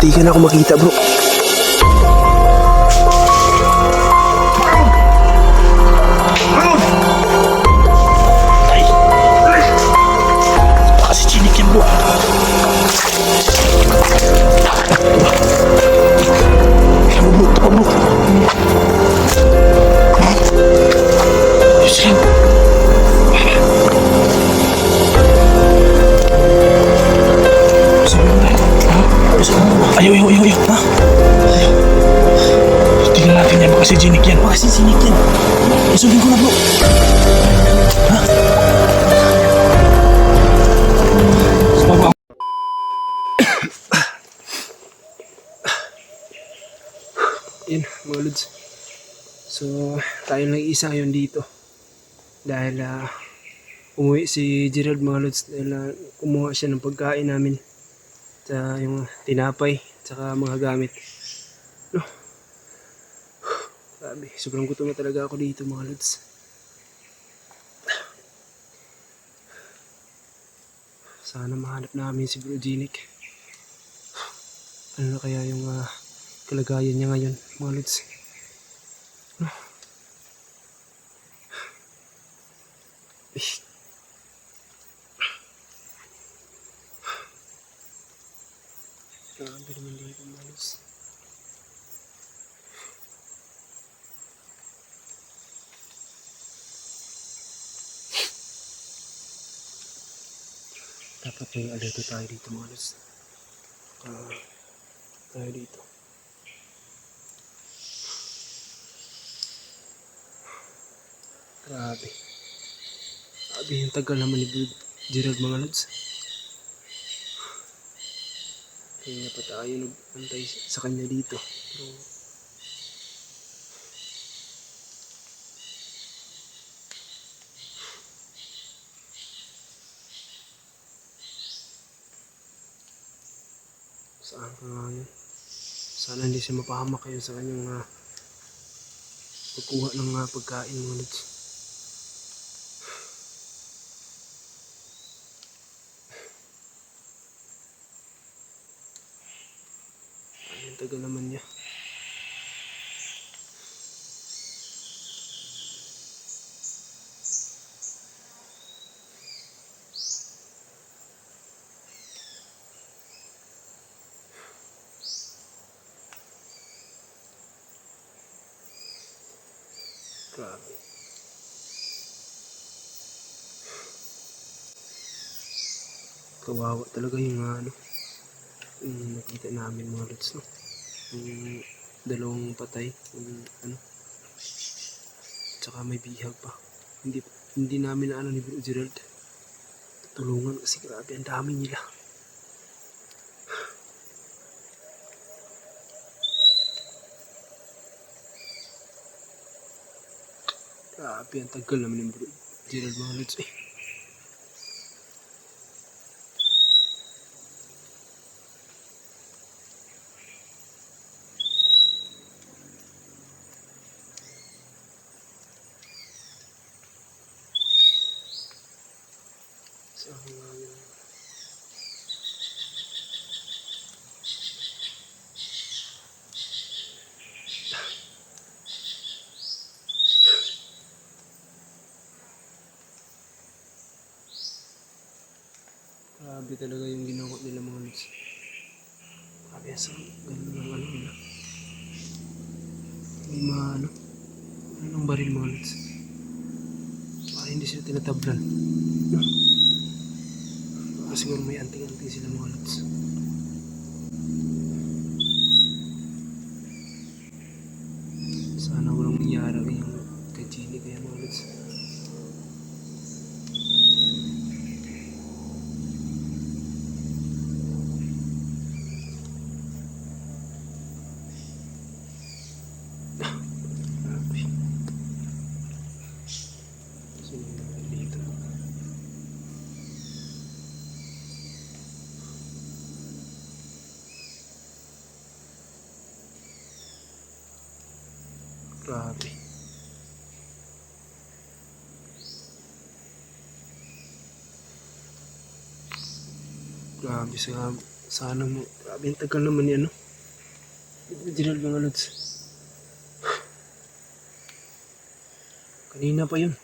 Munti ka na ako makita bro. Si Jinik yan. Baka si Jinik yan. Isugin ko na bro. Ha? Yun, mga lods. So, tayo lang isa ngayon dito. Dahil ah, umuwi si Gerald mga lods. Dahil ah, kumuha siya ng pagkain namin. Sa yung tinapay, tsaka mga gamit. No. Grabe, sobrang gutom na talaga ako dito mga lods. Sana mahanap namin si Bro Ginic. Ano na kaya yung ah, kalagayan niya ngayon, mga lods. Eh, Grabe naman dito, mga Dapat may alerto tayo dito mga lods. Ah, tayo dito. Grabe. Grabe yung tagal naman ni Gerald mga lods. Kaya pa tayo nag-antay sa kanya dito. Pero Yun? Sana hindi siya mapahamak kayo sa kanyang uh, pagkuha ng ah, pagkain mga lods. Ang tagal naman niya. Grabe. Kawawa talaga yung ano, yung nakita namin mga lods, no? Yung dalawang patay, yung ano, tsaka may bihag pa. Hindi, hindi namin na ano ni Gerald. Tulungan kasi grabe, ang dami nila. Grabe, ang tagal naman Bro Gerald lods eh. Grabe talaga yung ginawa nila mga lods. Grabe, sa ganda ng ano nila. Hindi maano. Ano nang baril mga lods? Para hindi sila tinatablan. Baka siguro may anting-anting sila mga lods. Sana walang nangyari yung kay Gini kaya mga lods. Grabe. Sino yung mga dito? Grabe. Grabe sa Sana mo. Grabe ang tagal naman ni ano. Gerald mga lods. Kanina pa yun.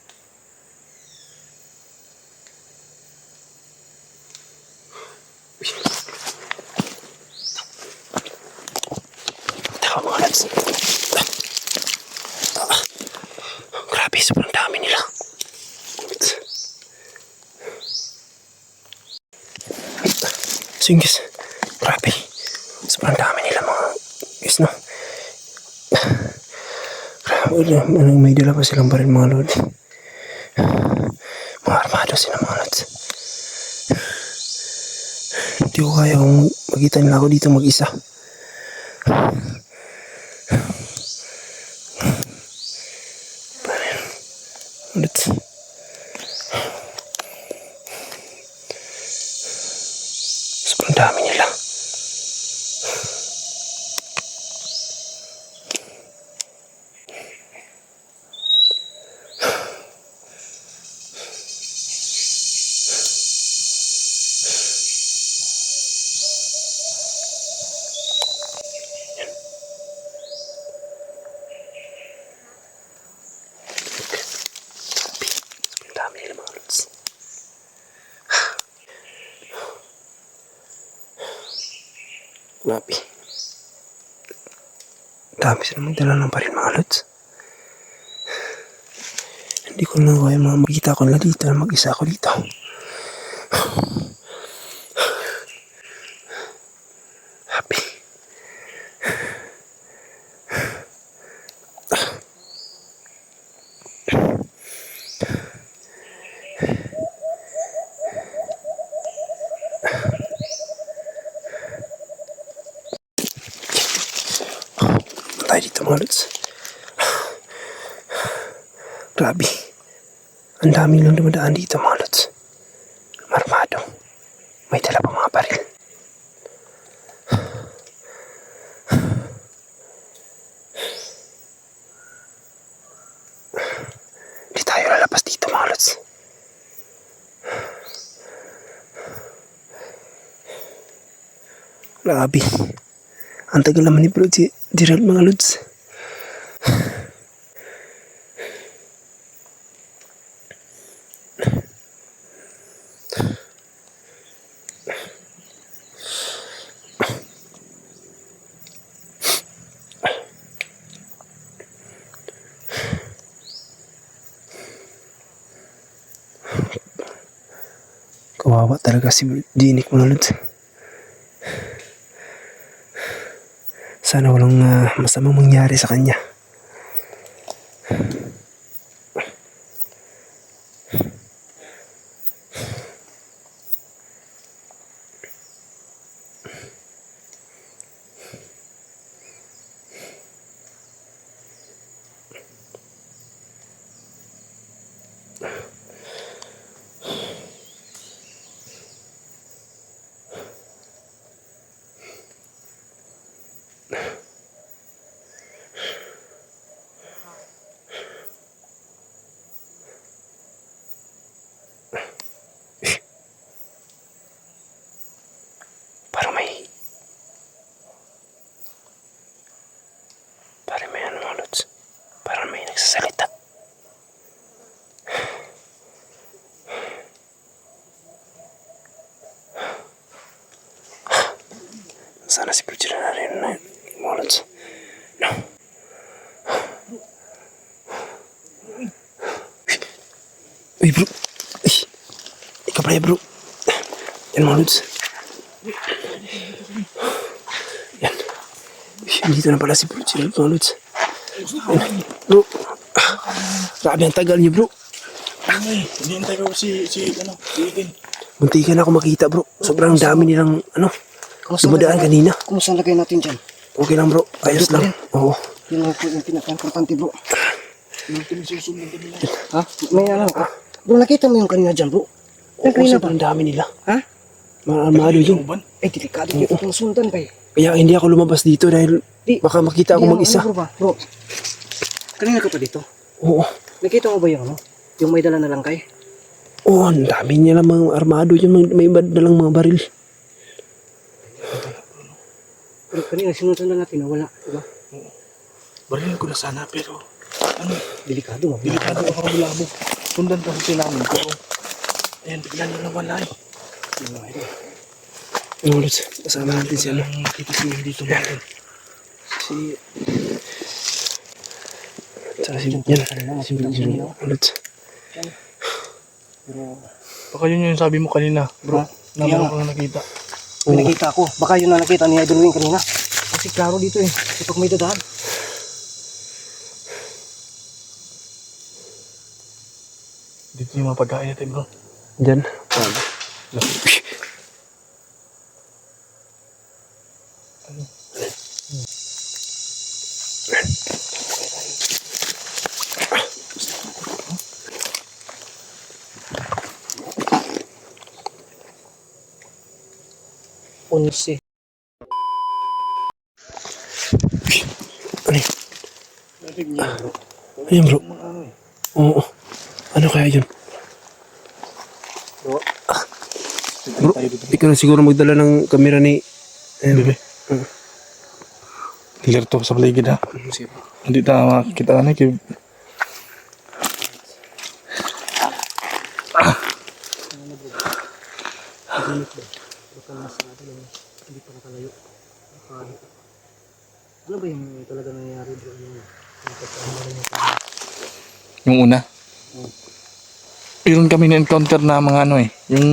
Teka mga lods. Ah. Grabe, sobrang dami nila. So yun guys, grabe. Sobrang dami nila mga guys no. Grabe, ano, may dala pa silang baril mga lord. Mga armado sila mga lods. Hindi ko kaya kung makita nila ako dito mag-isa. Ulit. Sobrang Grabe. Dami sila magdala ng baril mga lods. Hindi ko na kaya mga makita ko na mag-isa ako dito. Happy. tayo dito mga lods. Grabe. Ang dami lang dumadaan dito mga lods. Marmado. May dala pa mga baril. Hindi tayo lalabas dito mga lods. Grabe. Ang tagal naman ni Bro Gerald mga lods. Kawawa talaga si Dinik mga. Sana walang ah, masamang mangyari sa kanya. Nagsasalita. Sana si Bridget na rin na lods. No. Uy bro. Ay. Ikaw pala bro. Yan lods. Yan. Uy, na pala si Bro Gerald lods. Yan. Bro. Ah, Grabe ang tagal niyo bro. Ay, hinihintay ko si, si, ano, si ka na ako makita bro. Sobrang dami nilang ano. Dumadaan na- kanina. Kumusta lagay natin dyan? Okay lang bro. Ayos lang. Oo. Yun lang po yung pinaka-importante bro. Yung. Ha? May alam ka? Bro, nakita mo yung kanina dyan bro? Yung Oo, kanina ba? sobrang dami nila. Ha? Maramado yun. Eh, delikado dito kung sundan ba eh. Kaya hindi ako lumabas dito dahil Di, baka makita ako di, ano, mag-isa. Ano bro ba? Bro, kanina ka pa dito. Oo. Nakita mo ba yung ano? Yung may dala na lang kay? Oo, ang dami niya lang mga armado yun. May may dalang mga baril. Pero kanina sinundan natin, nawala. Diba? Barilin ko na sana pero ano, Delikado, mabili. delikado ako kabulabog. Sundan kasi namin pero ayan, bigla na nawala eh. Lods, kasama natin si ano. Ang kita si dito natin. Si... Sana si Yan. Si Benji ulit. Bro. Baka yun yung sabi mo kanina, bro. Na meron kang nakita. May nakita ako. Baka yun na nakita ni Idol Wing kanina. Kasi klaro dito eh. Kapag may dadaan. Dito yung mga pagkain natin, bro. Diyan. Diyan. 11. Eh. Ayun bro. Oo. Ano kaya yun? Bro, ikaw na siguro magdala ng kamera ni... Ayun. Bebe. Hmm. Clear to sa paligid ha. Hmm, Hindi tama kita na kay natin yung hindi pa nakalayo. Baka, ano ba yung talaga nangyayari bro? Yung, yung una. Meron kami na-encounter na mga ano eh, yung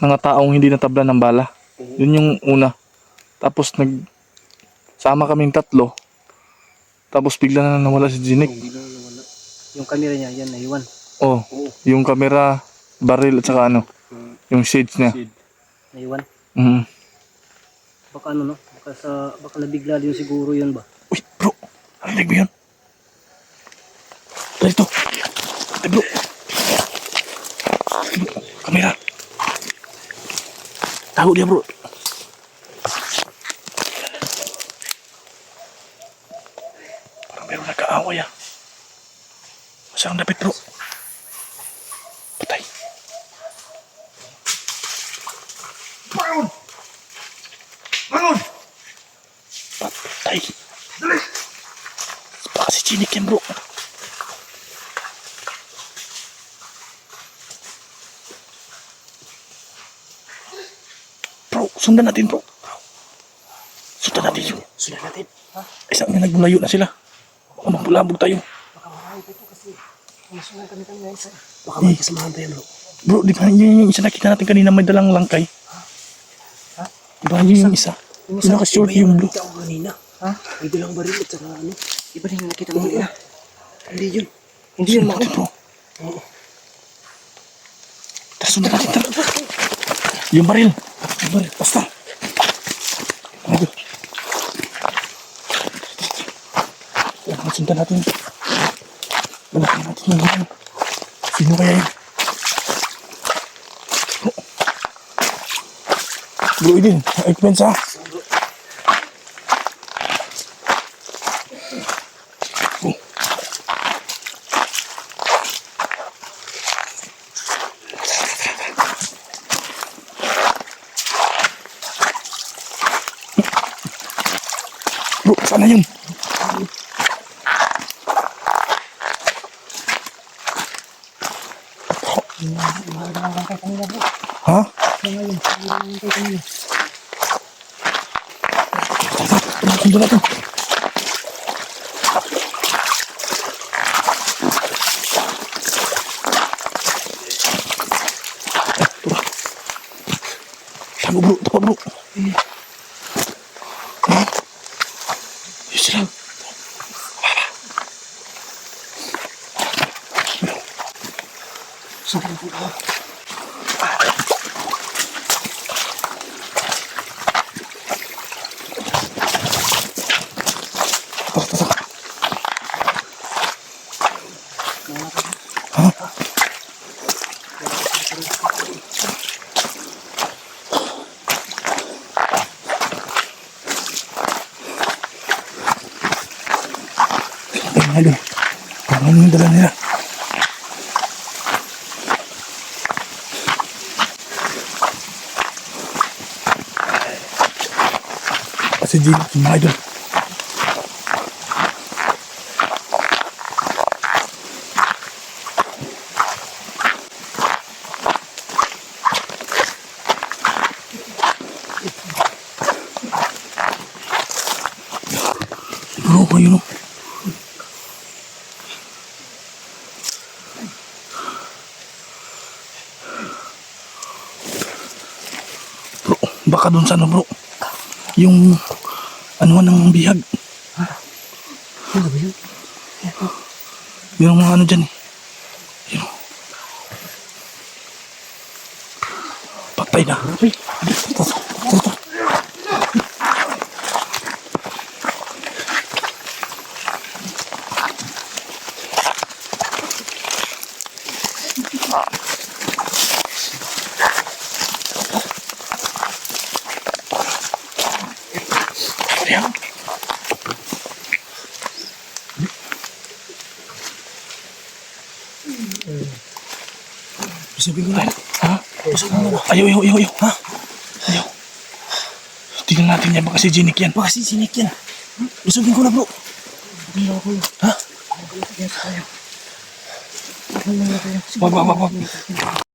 mga taong hindi natabla ng bala. Yun yung una. Tapos nag sama kaming tatlo. Tapos bigla na nawala si Jinik. Yung camera niya, yan, naiwan. Oh, yung camera, barrel at saka ano, yung shades niya. Naiwan. Mm. Baka ano no? Baka sa, baka nabigla din siguro yun ba? Uy, bro, narinig mo yun? Dito. Ate bro. Kamera. Tahu dia bro. Parang meron nagkaaway ah. Masang dapit bro. Patay. Baka si Chinik yan bro. Bro, sundan natin bro. Sundan natin yun. Sundan natin. Ha? Isang na nagbulayo na sila. Baka magbulabog tayo. Baka marami pa ito kasi masunan kami kami guys. Baka may kasamahan tayo bro. Bro, di ba yun yung isa nakita natin kanina may dalang langkay? Ha? Di ba yun yung isa? Yung naka-short yung blue. Ko kanina. Ha? May dalang baril at saka ano. Iba yung nakita mo kanina. Hindi yun. Hindi yun natin bro. Tara, sundan natin. Tara. Yung baril. Yung baril. Basta. Ano? Sundan natin. Natin yung ano. Sino kaya yun? Bro. Idin. Eggpens ha. Bro, sana yun. Ha? Sundan natin. Tago bro, tago bro. Ha? Yun sila. Tara, tara. Ha? Ay, idol. Parang ano yung dala nila? Si Yung mga idol. Bro, baka doon sa ano bro. Yung ano ng bihag. Ano ba yun? Yung mga ano dyan eh. Yun. o. Patay na. Ito, ito, ito. Ayan. Sabihin ko na. Ha? Ayaw, ayaw, ayaw, ayaw. Ha? Ayaw. Tingnan natin yan. Baka si Jinik yan. Baka si Sinik yan. Lusugin ko na bro. Wag, wag, wag, wag.